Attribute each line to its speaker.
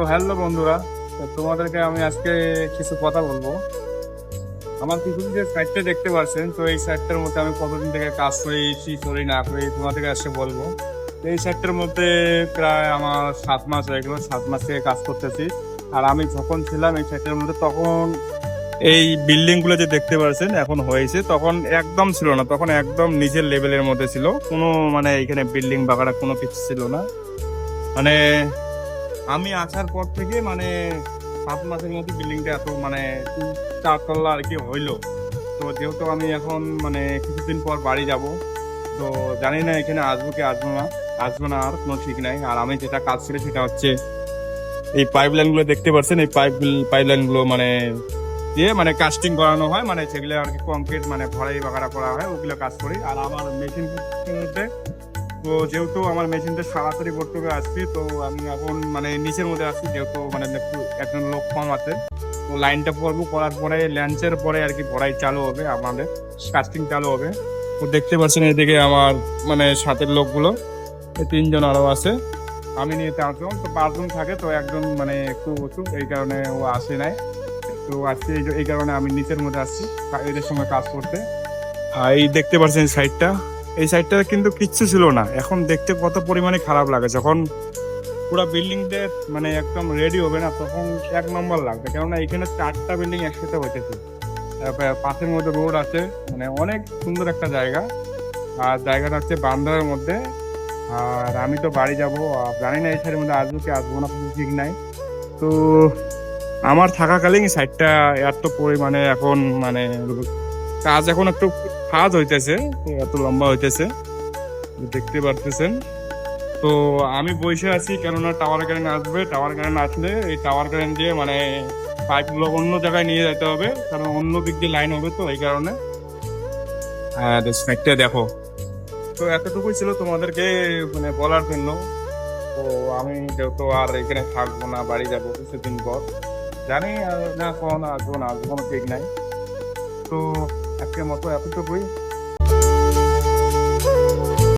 Speaker 1: তো হ্যালো বন্ধুরা তোমাদেরকে আমি আজকে কিছু কথা বলব। আমার কিছু যে সাইডটা দেখতে পাচ্ছেন, তো এই সাইডটার মধ্যে আমি কতদিন থেকে কাজ করেছি করি, না করি, তোমাদেরকে আজকে বলব। এই সাইডটার মধ্যে প্রায় আমার সাত মাস হয়ে গেলো, সাত মাস থেকে কাজ করতেছি। আর আমি যখন ছিলাম এই সাইডটার মধ্যে, তখন এই বিল্ডিংগুলো যে দেখতে পাচ্ছেন, এখন হয়েছে, তখন একদম ছিল না, তখন একদম নিজের লেভেলের মধ্যে ছিল। কোনো মানে এখানে বিল্ডিং বাগাড়া কোনো কিছু ছিল না। মানে আমি আসার পর থেকে মানে সাত মাসের মধ্যে বিল্ডিংটা এত মানে চারতলা আর কি হইল। তো যেহেতু আমি এখন মানে কিছুদিন পর বাড়ি যাব, তো জানি না এখানে আসব কি আসব না আসব না আর কোনো ঠিক নাই। আর আমি যেটা কাজ করি সেটা হচ্ছে এই পাইপ লাইনগুলো দেখতে পাচ্ছেন এই পাইপ পাইপ লাইনগুলো মানে দিয়ে মানে কাস্টিং করানো হয় মানে সেগুলো আর কি কংক্রিট মানে ভরাই বাগাড়া করা হয়, ওগুলো কাজ করি। আর আমার মেশিন মধ্যে তো যেহেতু আমার মেশিনটা করতে হবে আসছি, তো আমি এখন মানে নিচের মধ্যে আসছি যেহেতু মানে একটু একজন লোক কম আছে। তো লাইনটা পরবো করার পরে ল্যান্সের পরে আর কি ভরাই চালু হবে, আমাদের কাস্টিং চালু হবে। তো দেখতে পাচ্ছেন এদিকে আমার মানে সাথের লোকগুলো তিনজন আরও আছে। আমি নিয়ে চারজন, তো পাঁচজন থাকে, তো একজন মানে একটু উঁচু, এই কারণে ও আসে নাই। তো আজকে এই কারণে আমি নিচের মধ্যে আসছি এদের সঙ্গে কাজ করতে। আর এই দেখতে পাচ্ছেন সাইডটা এই সাইডটা কিন্তু কিচ্ছু ছিল না। এখন দেখতে কত পরিমাণে খারাপ লাগে। যখন পুরো বিল্ডিংটা মানে একদম রেডি হবে না, তখন এক নম্বর লাগবে। কেননা এখানে চারটা বিল্ডিং একসাথে হয়েছে পাশের মধ্যে রোড আছে মানে অনেক সুন্দর একটা জায়গা। আর জায়গাটা হচ্ছে বান্দারের মধ্যে। আর আমি তো বাড়ি যাব জানি না এই সাইডের মধ্যে আসব কি আসব না, কোনো ঠিক নাই। তো আমার থাকাকালীন সাইডটা এত পরিমাণে এখন মানে কাজ এখন একটু কাজ হইতেছে, এত লম্বা হইতেছে, দেখতে পারতেছেন। তো আমি বসে আছি কেননা টাওয়ার কারেন্ট আসবে টাওয়ার কারেন্ট আসলে এই টাওয়ার কারেন্ট দিয়ে মানে পাইপগুলো অন্য জায়গায় নিয়ে যেতে হবে, কারণ অন্য দিক দিয়ে লাইন হবে তো এই কারণে। আর সাইডটা দেখো। তো এতটুকুই ছিল তোমাদেরকে মানে বলার জন্য। তো আমি যেহেতু আর এখানে থাকব না, বাড়ি যাব কিছুদিন পর। জানি না, কখন আসব না, আসব কোনো ঠিক নাই। তো আজকের মতো এতটুকুই।